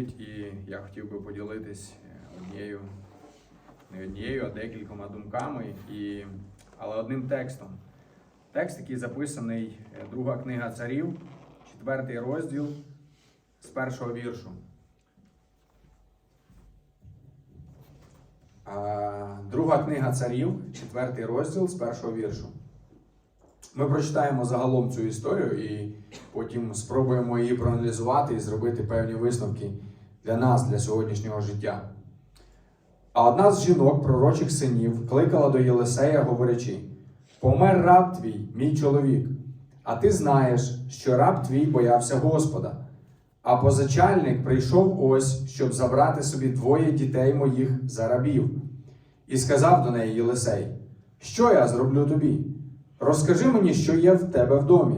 І я хотів би поділитись е, однією, не однією, а декількома думками, і, але одним текстом. Текст, який записаний, е, друга книга царів, четвертий розділ з першого віршу. Друга книга царів, четвертий розділ з першого віршу. Ми прочитаємо загалом цю історію і потім спробуємо її проаналізувати і зробити певні висновки для нас, для сьогоднішнього життя. А одна з жінок, пророчих синів, кликала до Єлисея, говорячи: Помер раб твій, мій чоловік, а ти знаєш, що раб твій боявся Господа. А позичальник прийшов ось, щоб забрати собі двоє дітей моїх за рабів. І сказав до неї Єлисей: Що я зроблю тобі? Розкажи мені, що є в тебе в домі.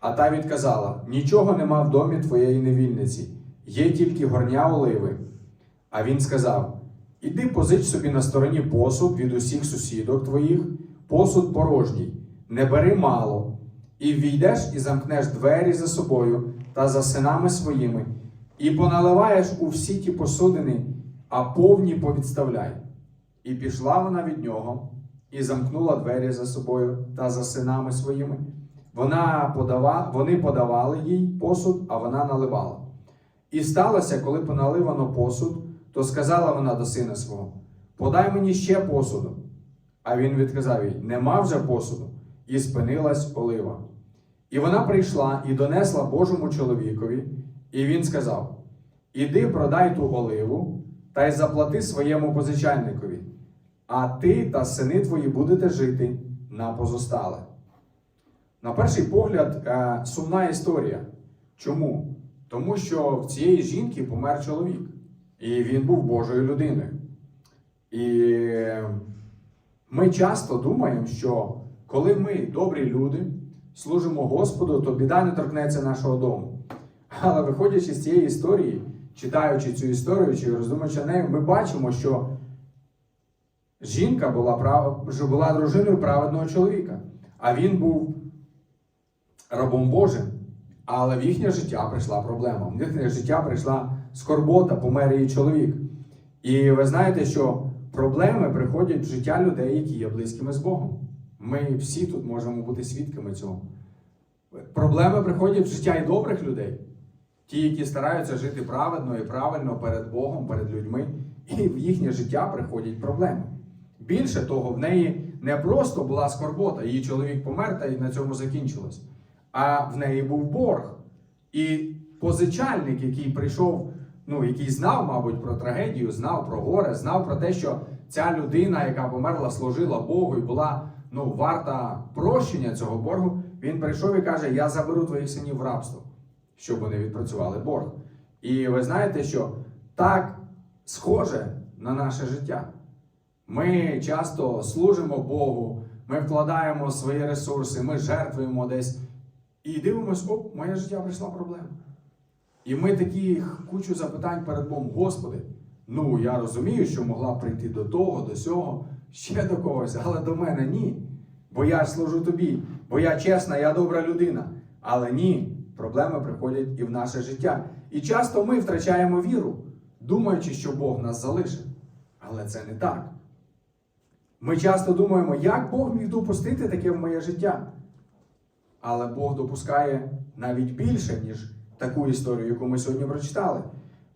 А та відказала: Нічого нема в домі твоєї невільниці, є тільки горня оливи. А він сказав: Іди позич собі на стороні посуд від усіх сусідок твоїх, посуд порожній, не бери мало, і війдеш і замкнеш двері за собою та за синами своїми, і поналиваєш у всі ті посудини, а повні повідставляй. І пішла вона від нього, і замкнула двері за собою та за синами своїми. Вона подава, вони подавали їй посуд, а вона наливала. І сталося, коли поналивано посуд, то сказала вона до сина свого: Подай мені ще посуду. А він відказав їй: Нема вже посуду, і спинилась олива. І вона прийшла і донесла Божому чоловікові, і він сказав: Іди продай ту оливу та й заплати своєму позичальникові, а ти та сини твої будете жити на позостале. На перший погляд, е, сумна історія. Чому? Тому що в цієї жінки помер чоловік, і він був Божою людиною. І ми часто думаємо, що коли ми добрі люди, служимо Господу, то біда не торкнеться нашого дому. Але виходячи з цієї історії, читаючи цю історію чи роздумуючи нею, ми бачимо, що жінка була, прав... була дружиною праведного чоловіка, а він був рабом Божим. Але в їхнє життя прийшла проблема. В їхнє життя прийшла скорбота, помер її чоловік. І ви знаєте, що проблеми приходять в життя людей, які є близькими з Богом. Ми всі тут можемо бути свідками цього. Проблеми приходять в життя і добрих людей, ті, які стараються жити праведно і правильно перед Богом, перед людьми, і в їхнє життя приходять проблеми. Більше того, в неї не просто була скорбота, її чоловік помер та й на цьому закінчилось а в неї був борг. І позичальник, який прийшов, ну, який знав, мабуть, про трагедію, знав про горе, знав про те, що ця людина, яка померла, служила Богу і була ну, варта прощення цього боргу, він прийшов і каже: Я заберу твоїх синів в рабство, щоб вони відпрацювали борг. І ви знаєте, що так схоже на наше життя. Ми часто служимо Богу, ми вкладаємо свої ресурси, ми жертвуємо десь. І дивимось, оп, моє життя прийшла проблема. І ми такі кучу запитань перед Богом, Господи, ну я розумію, що могла прийти до того, до сього, ще до когось, але до мене ні. Бо я служу тобі, бо я чесна, я добра людина. Але ні, проблеми приходять і в наше життя. І часто ми втрачаємо віру, думаючи, що Бог нас залишив. Але це не так. Ми часто думаємо, як Бог міг допустити таке в моє життя. Але Бог допускає навіть більше, ніж таку історію, яку ми сьогодні прочитали.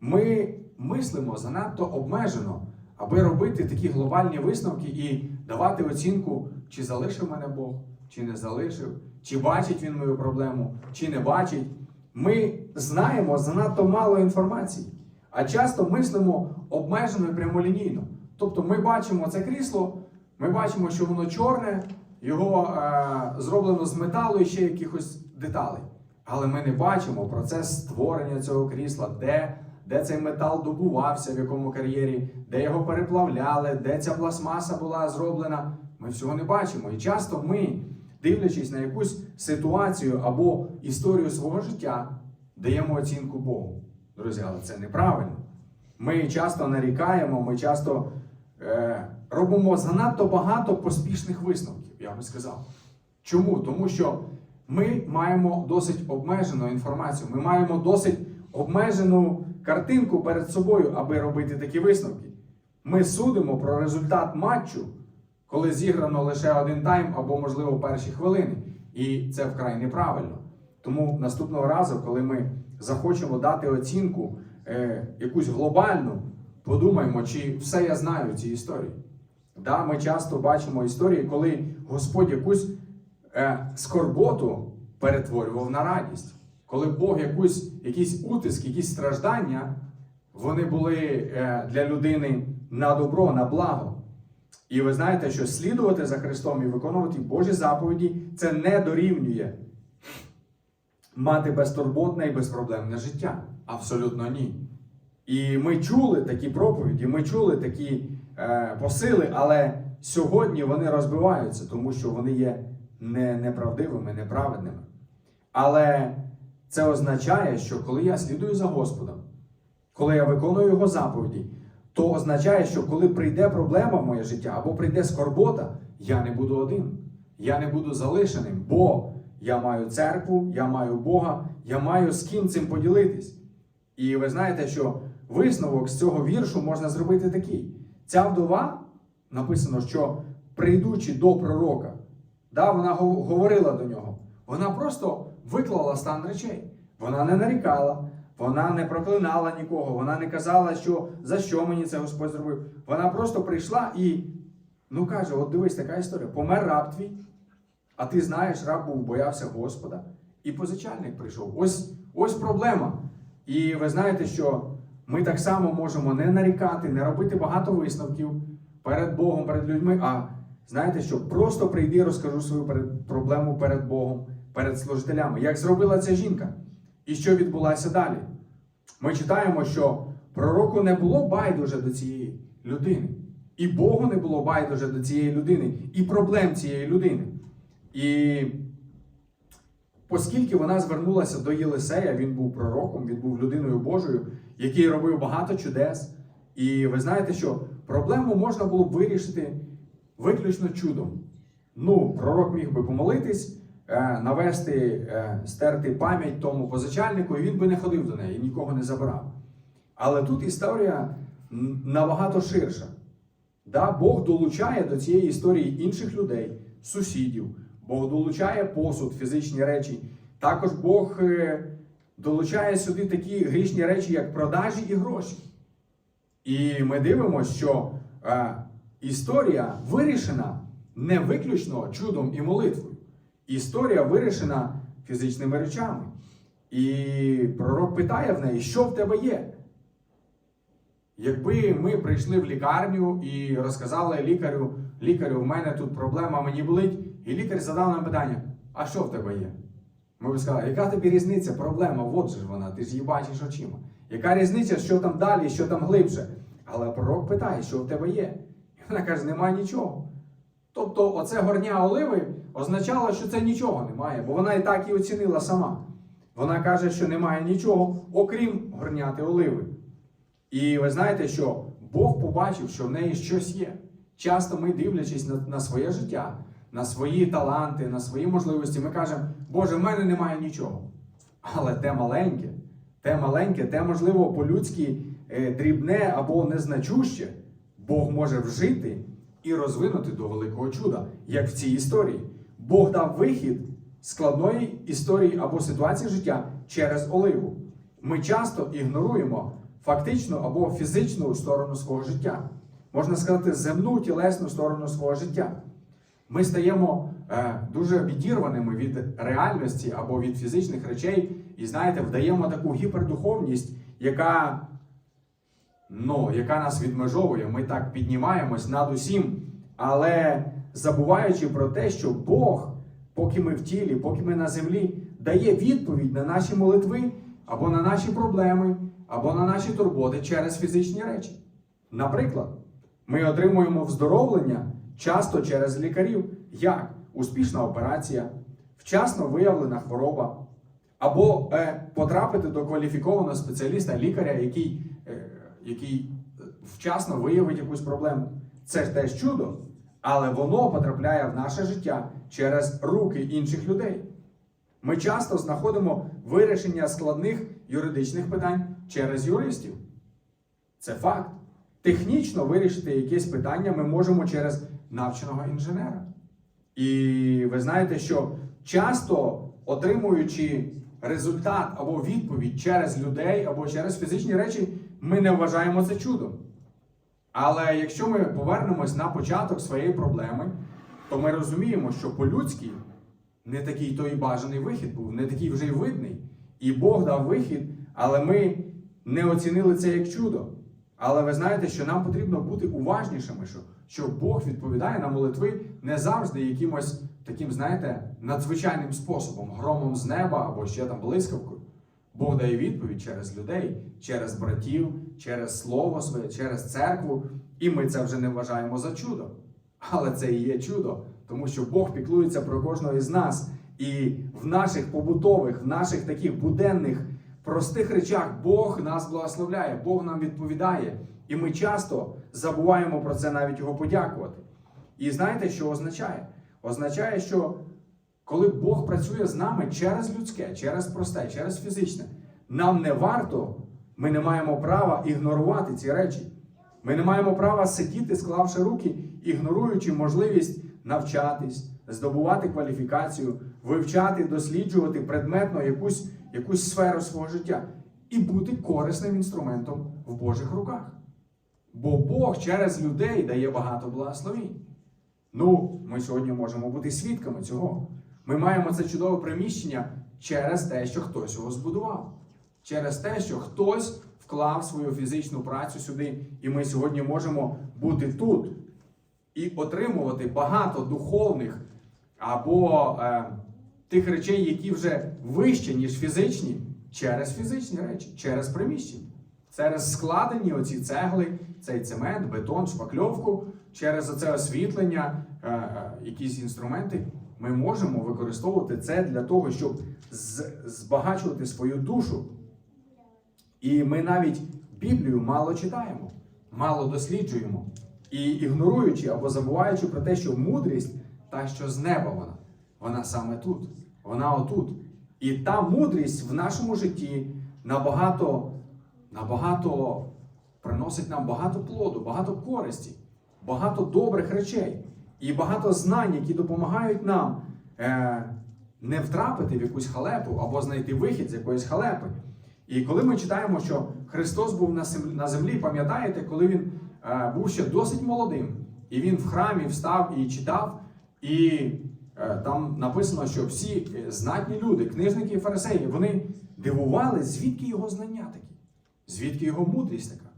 Ми мислимо занадто обмежено, аби робити такі глобальні висновки і давати оцінку, чи залишив мене Бог, чи не залишив, чи бачить він мою проблему, чи не бачить. Ми знаємо занадто мало інформації, а часто мислимо обмежено і прямолінійно. Тобто ми бачимо це крісло, ми бачимо, що воно чорне. Його е, зроблено з металу і ще якихось деталей. Але ми не бачимо процес створення цього крісла, де де цей метал добувався, в якому кар'єрі, де його переплавляли, де ця пластмаса була зроблена. Ми всього не бачимо. І часто ми, дивлячись на якусь ситуацію або історію свого життя, даємо оцінку Богу. Друзі, але це неправильно. Ми часто нарікаємо, ми часто е, робимо занадто багато поспішних висновків я би сказав. Чому? Тому що ми маємо досить обмежену інформацію, ми маємо досить обмежену картинку перед собою, аби робити такі висновки. Ми судимо про результат матчу, коли зіграно лише один тайм або, можливо, перші хвилини. І це вкрай неправильно. Тому наступного разу, коли ми захочемо дати оцінку е, якусь глобальну, подумаємо, чи все я знаю в цій історії. Да, ми часто бачимо історії, коли Господь якусь е, скорботу перетворював на радість. Коли Бог якусь, якийсь утиск, якісь страждання, вони були е, для людини на добро, на благо. І ви знаєте, що слідувати за Христом і виконувати Божі заповіді це не дорівнює мати безтурботне і безпроблемне життя. Абсолютно ні. І ми чули такі проповіді, ми чули такі посили, але сьогодні вони розбиваються, тому що вони є не, неправдивими, неправедними. Але це означає, що коли я слідую за Господом, коли я виконую Його заповіді, то означає, що коли прийде проблема в моє життя або прийде скорбота, я не буду один. Я не буду залишеним, бо я маю церкву, я маю Бога, я маю з ким цим поділитись. І ви знаєте, що висновок з цього віршу можна зробити такий: ця вдова написано, що прийдучи до пророка, да, вона говорила до нього, вона просто виклала стан речей. Вона не нарікала, вона не проклинала нікого, вона не казала, що за що мені це Господь зробив. Вона просто прийшла і ну каже: от дивись, така історія: помер раб твій, а ти знаєш, раб був боявся Господа, і позичальник прийшов. Ось, ось проблема. І ви знаєте, що ми так само можемо не нарікати, не робити багато висновків перед Богом, перед людьми. А знаєте, що просто прийди, і розкажу свою проблему перед Богом, перед служителями, як зробила ця жінка, і що відбулося далі. Ми читаємо, що пророку не було байдуже до цієї людини, і Богу не було байдуже до цієї людини, і проблем цієї людини. І Оскільки вона звернулася до Єлисея, він був пророком, він був людиною Божою, який робив багато чудес. І ви знаєте, що проблему можна було б вирішити виключно чудом. Ну, пророк міг би помолитись, е, навести, е, стерти пам'ять тому позичальнику, і він би не ходив до неї, нікого не забирав. Але тут історія набагато ширша. Да, Бог долучає до цієї історії інших людей, сусідів. Бог долучає посуд, фізичні речі. Також Бог е, долучає сюди такі грішні речі, як продажі і гроші. І ми дивимося, що е, історія вирішена не виключно чудом і молитвою. Історія вирішена фізичними речами. І пророк питає в неї, що в тебе є? Якби ми прийшли в лікарню і розказали лікарю, лікарю, у мене тут проблема, мені болить, і лікар задав нам питання: а що в тебе є? Ми б сказали, яка тобі різниця, проблема, от же ж вона, ти ж її бачиш очима. Яка різниця, що там далі, що там глибше? Але пророк питає, що в тебе є? І вона каже, немає нічого. Тобто, оце горня оливи означало, що це нічого немає, бо вона і так і оцінила сама. Вона каже, що немає нічого, окрім горняти оливи. І ви знаєте, що Бог побачив, що в неї щось є. Часто ми, дивлячись на, на своє життя, на свої таланти, на свої можливості, ми кажемо, Боже, в мене немає нічого. Але те маленьке, те маленьке, те, можливо, по-людськи е, дрібне або незначуще, Бог може вжити і розвинути до великого чуда, як в цій історії. Бог дав вихід складної історії або ситуації життя через оливу. Ми часто ігноруємо фактичну або фізичну сторону свого життя. Можна сказати, земну тілесну сторону свого життя. Ми стаємо дуже відірваними від реальності або від фізичних речей, і знаєте, вдаємо таку гіпердуховність, яка, ну, яка нас відмежовує. Ми так піднімаємось над усім, але забуваючи про те, що Бог, поки ми в тілі, поки ми на землі, дає відповідь на наші молитви або на наші проблеми, або на наші турботи через фізичні речі. Наприклад, ми отримуємо вздоровлення часто через лікарів, як успішна операція, вчасно виявлена хвороба, або е, потрапити до кваліфікованого спеціаліста, лікаря, який, е, який вчасно виявить якусь проблему. Це ж теж чудо, але воно потрапляє в наше життя через руки інших людей. Ми часто знаходимо вирішення складних юридичних питань через юристів. Це факт. Технічно вирішити якесь питання ми можемо через навченого інженера. І ви знаєте, що часто отримуючи результат або відповідь через людей, або через фізичні речі, ми не вважаємо це чудом. Але якщо ми повернемось на початок своєї проблеми, то ми розуміємо, що по-людськи не такий той бажаний вихід був, не такий вже й видний. І Бог дав вихід, але ми не оцінили це як чудо. Але ви знаєте, що нам потрібно бути уважнішими, що, що Бог відповідає на молитви не завжди якимось таким, знаєте, надзвичайним способом, громом з неба або ще там блискавкою. Бог дає відповідь через людей, через братів, через слово своє, через церкву. І ми це вже не вважаємо за чудо. Але це і є чудо, тому що Бог піклується про кожного із нас. І в наших побутових, в наших таких буденних, простих речах Бог нас благословляє, Бог нам відповідає. І ми часто забуваємо про це навіть його подякувати. І знаєте, що означає? Означає, що коли Бог працює з нами через людське, через просте, через фізичне, нам не варто, ми не маємо права ігнорувати ці речі. Ми не маємо права сидіти, склавши руки, ігноруючи можливість навчатись, здобувати кваліфікацію, вивчати, досліджувати предметно якусь, якусь сферу свого життя і бути корисним інструментом в Божих руках. Бо Бог через людей дає багато благословінь. Ну, ми сьогодні можемо бути свідками цього. Ми маємо це чудове приміщення через те, що хтось його збудував, через те, що хтось вклав свою фізичну працю сюди, і ми сьогодні можемо бути тут і отримувати багато духовних або е, тих речей, які вже вищі, ніж фізичні, через фізичні речі, через приміщення, через складені оці цегли, цей цемент, бетон, шпакльовку, через оце освітлення, е, е, якісь інструменти. Ми можемо використовувати це для того, щоб збагачувати свою душу. І ми навіть Біблію мало читаємо, мало досліджуємо. І ігноруючи або забуваючи про те, що мудрість та, що з неба вона, вона саме тут, вона отут. І та мудрість в нашому житті набагато, набагато приносить нам багато плоду, багато користі, багато добрих речей і багато знань, які допомагають нам е, не втрапити в якусь халепу або знайти вихід з якоїсь халепи. І коли ми читаємо, що Христос був на землі, пам'ятаєте, коли він е, був ще досить молодим, і він в храмі встав і читав, і там написано, що всі е, знатні люди, книжники і фарисеї, вони дивували, звідки його знання такі, звідки його мудрість така.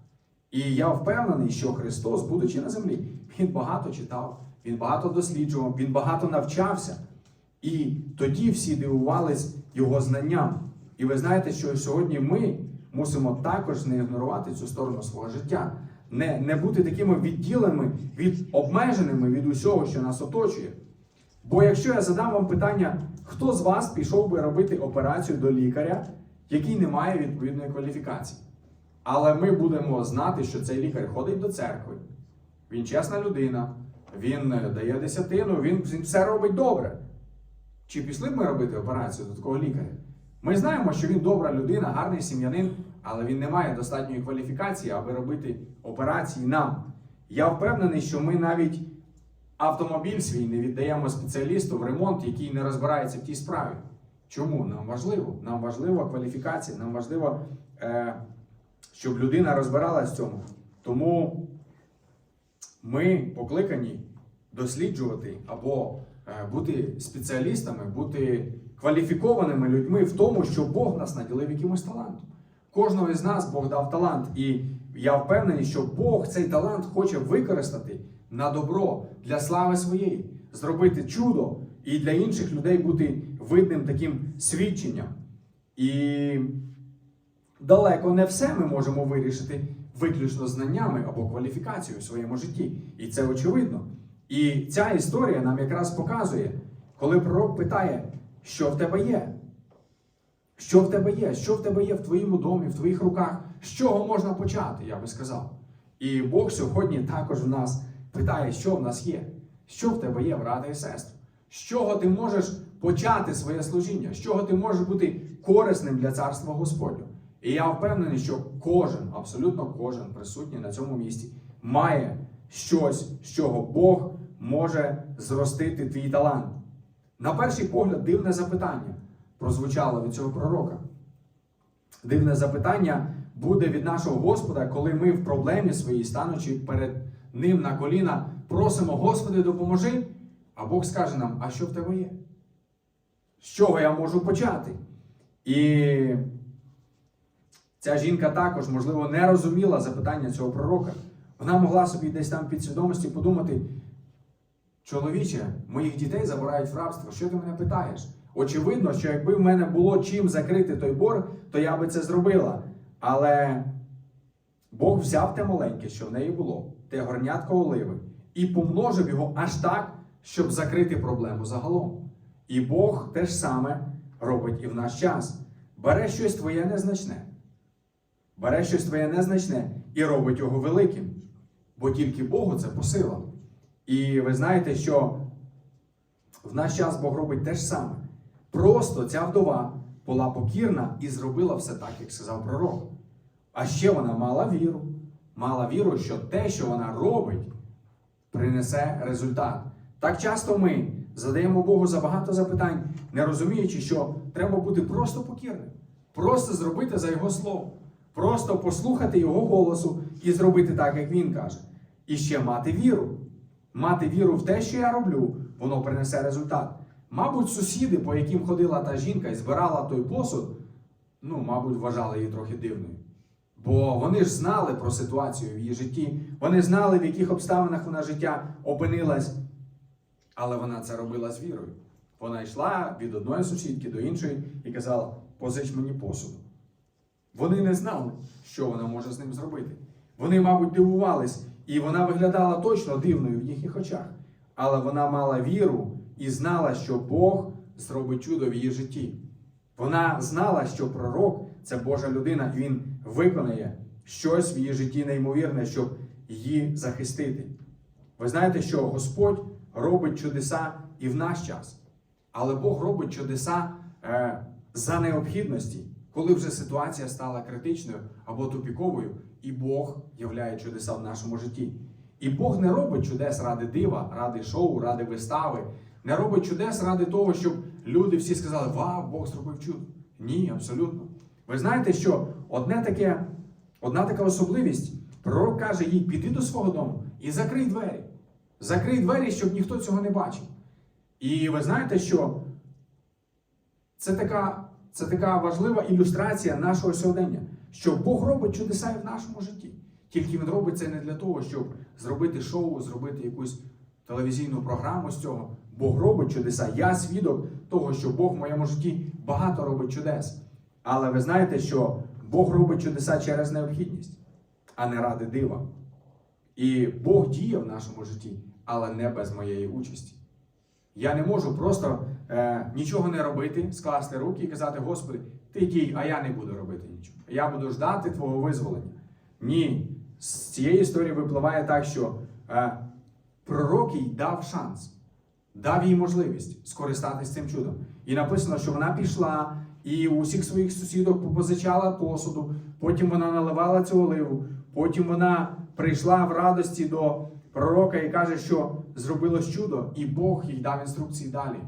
І я впевнений, що Христос, будучи на землі, він багато читав, він багато досліджував, він багато навчався. І тоді всі дивувались його знанням. І ви знаєте, що сьогодні ми мусимо також не ігнорувати цю сторону свого життя, не, не бути такими відділеними, від обмеженими від усього, що нас оточує. Бо якщо я задам вам питання, хто з вас пішов би робити операцію до лікаря, який не має відповідної кваліфікації? Але ми будемо знати, що цей лікар ходить до церкви, він чесна людина, він е, дає десятину, він, він все робить добре. Чи пішли б ми робити операцію до такого лікаря? Ми знаємо, що він добра людина, гарний сім'янин, але він не має достатньої кваліфікації, аби робити операції нам. Я впевнений, що ми навіть автомобіль свій не віддаємо спеціалісту в ремонт, який не розбирається в тій справі. Чому? Нам важливо. Нам важлива кваліфікація, нам важливо, е, щоб людина розбиралась в цьому. Тому ми покликані досліджувати або е, бути спеціалістами, бути кваліфікованими людьми в тому, що Бог нас наділив якимось талантом. Кожного із нас Бог дав талант, і я впевнений, що Бог цей талант хоче використати на добро для слави своєї, зробити чудо і для інших людей бути видним таким свідченням. І далеко не все ми можемо вирішити виключно знаннями або кваліфікацією в своєму житті. І це очевидно. І ця історія нам якраз показує, коли пророк питає, що в тебе є? Що в тебе є? Що в тебе є в твоєму домі, в твоїх руках? З чого можна почати, я би сказав. І Бог сьогодні також в нас питає, що в нас є, що в тебе є, брати і сестри. З чого ти можеш почати своє служіння, з чого ти можеш бути корисним для царства Господнього. І я впевнений, що кожен, абсолютно кожен присутній на цьому місці має щось, з чого Бог може зростити твій талант. На перший погляд, дивне запитання прозвучало від цього пророка. Дивне запитання буде від нашого Господа, коли ми в проблемі своїй, станучи перед Ним на коліна, просимо, Господи, допоможи, а Бог скаже нам, а що в тебе є? З чого я можу почати? І ця жінка також, можливо, не розуміла запитання цього пророка. Вона могла собі десь там підсвідомості подумати: чоловіче, моїх дітей забирають в рабство, що ти мене питаєш? Очевидно, що якби в мене було чим закрити той борг, то я би це зробила. Але Бог взяв те маленьке, що в неї було, те горнятко оливи, і помножив його аж так, щоб закрити проблему загалом. І Бог те ж саме робить і в наш час. Бере щось твоє незначне, бере щось твоє незначне і робить його великим. Бо тільки Богу це по силам. І ви знаєте, що в наш час Бог робить те ж саме. Просто ця вдова була покірна і зробила все так, як сказав пророк. А ще вона мала віру. Мала віру, що те, що вона робить, принесе результат. Так часто ми задаємо Богу забагато запитань, не розуміючи, що треба бути просто покірним, просто зробити за Його слово, просто послухати Його голосу і зробити так, як Він каже. І ще мати віру. Мати віру в те, що я роблю, воно принесе результат. Мабуть, сусіди, по яким ходила та жінка і збирала той посуд, ну, мабуть, вважали її трохи дивною. Бо вони ж знали про ситуацію в її житті, вони знали, в яких обставинах вона життя опинилась. Але вона це робила з вірою. Вона йшла від одної сусідки до іншої і казала: позич мені посуду. Вони не знали, що вона може з ним зробити. Вони, мабуть, дивувались, і вона виглядала точно дивною в їхніх очах. Але вона мала віру і знала, що Бог зробить чудо в її житті. Вона знала, що пророк це Божа людина, він виконає щось в її житті неймовірне, щоб її захистити. Ви знаєте, що Господь робить чудеса і в наш час, але Бог робить чудеса е, за необхідності, коли вже ситуація стала критичною або тупіковою, і Бог являє чудеса в нашому житті. І Бог не робить чудес ради дива, ради шоу, ради вистави, не робить чудес ради того, щоб люди всі сказали, вау, Бог зробив чудо. Ні, абсолютно. Ви знаєте, що одне таке, одна така особливість, пророк каже їй, піди до свого дому і закрий двері. Закрий двері, щоб ніхто цього не бачив. І ви знаєте, що це така, це така важлива ілюстрація нашого сьогодення, що Бог робить чудеса і в нашому житті. Тільки Він робить це не для того, щоб зробити шоу, зробити якусь телевізійну програму з цього. Бог робить чудеса. Я свідок того, що Бог в моєму житті багато робить чудес. Але ви знаєте, що Бог робить чудеса через необхідність, а не ради дива. І Бог діє в нашому житті, але не без моєї участі. Я не можу просто е, нічого не робити, скласти руки і казати, Господи, ти дій, а я не буду робити нічого. Я буду ждати Твого визволення. Ні, з цієї історії випливає так, що е, пророк їй дав шанс, дав їй можливість скористатися цим чудом. І написано, що вона пішла і у всіх своїх сусідок попозичала посуду, потім вона наливала цю оливу, потім вона прийшла в радості до пророка і каже, що зробилось чудо, і Бог їй дав інструкції далі.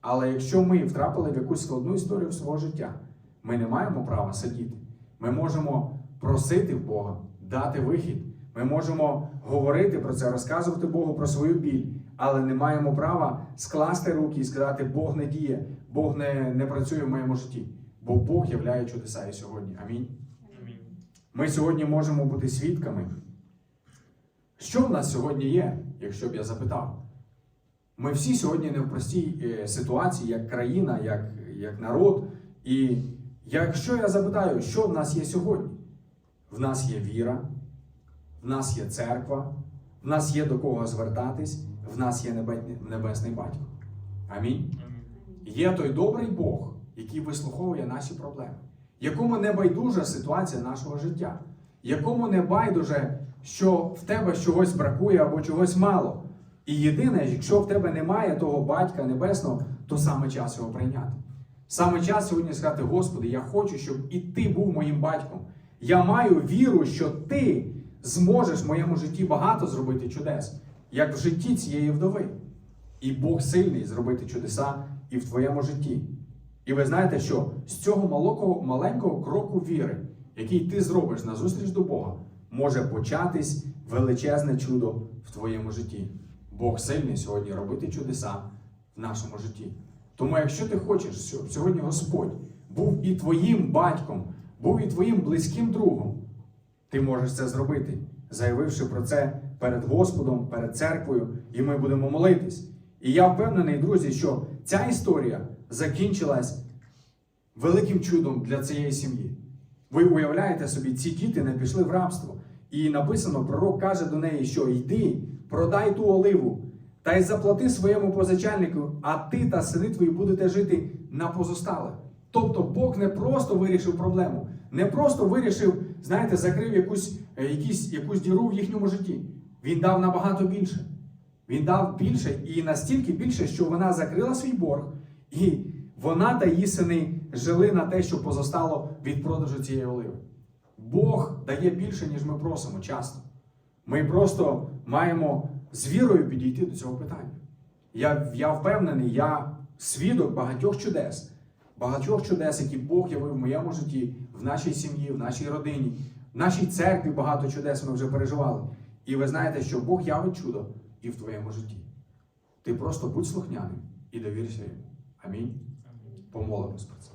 Але якщо ми втрапили в якусь складну історію свого життя, ми не маємо права сидіти. Ми можемо просити в Бога, дати вихід. Ми можемо говорити про це, розказувати Богу про свою біль, але не маємо права скласти руки і сказати, Бог не діє, Бог не, не працює в моєму житті. Бо Бог являє чудеса і сьогодні. Амінь. Амінь. Ми сьогодні можемо бути свідками. Що в нас сьогодні є, якщо б я запитав? Ми всі сьогодні не в простій е, ситуації, як країна, як, як народ. І якщо я запитаю, що в нас є сьогодні? В нас є віра, в нас є церква, в нас є до кого звертатись, в нас є небесний батько. Амінь. Є той добрий Бог, який вислуховує наші проблеми, якому не байдужа ситуація нашого життя, якому не байдуже, що в тебе чогось бракує або чогось мало. І єдине, якщо в тебе немає того батька небесного, то саме час його прийняти. Саме час сьогодні сказати, Господи, я хочу, щоб і ти був моїм батьком. Я маю віру, що ти зможеш в моєму житті багато зробити чудес, як в житті цієї вдови. І Бог сильний зробити чудеса і в твоєму житті. І ви знаєте, що з цього малого, маленького кроку віри, який ти зробиш на зустріч до Бога, може початись величезне чудо в твоєму житті. Бог сильний сьогодні робити чудеса в нашому житті. Тому, якщо ти хочеш, щоб сьогодні Господь був і твоїм батьком, був і твоїм близьким другом, ти можеш це зробити, заявивши про це перед Господом, перед церквою, і ми будемо молитись. І я впевнений, друзі, що ця історія закінчилась великим чудом для цієї сім'ї. Ви уявляєте собі, ці діти не пішли в рабство. І написано, пророк каже до неї, що йди, продай ту оливу та й заплати своєму позичальнику, а ти та сини твої будете жити на позостале. Тобто Бог не просто вирішив проблему, не просто вирішив, знаєте, закрив якусь, е, якісь, якусь діру в їхньому житті. Він дав набагато більше. Він дав більше і настільки більше, що вона закрила свій борг, і вона та її сини жили на те, що позостало від продажу цієї оливи. Бог дає більше, ніж ми просимо часто. Ми просто маємо з вірою підійти до цього питання. Я, я впевнений, я свідок багатьох чудес, багатьох чудес, які Бог явив в моєму житті, в нашій сім'ї, в нашій родині, в нашій церкві багато чудес ми вже переживали. І ви знаєте, що Бог явить чудо і в твоєму житті. Ти просто будь слухняним і довірся йому. Амінь. Помолимось про це.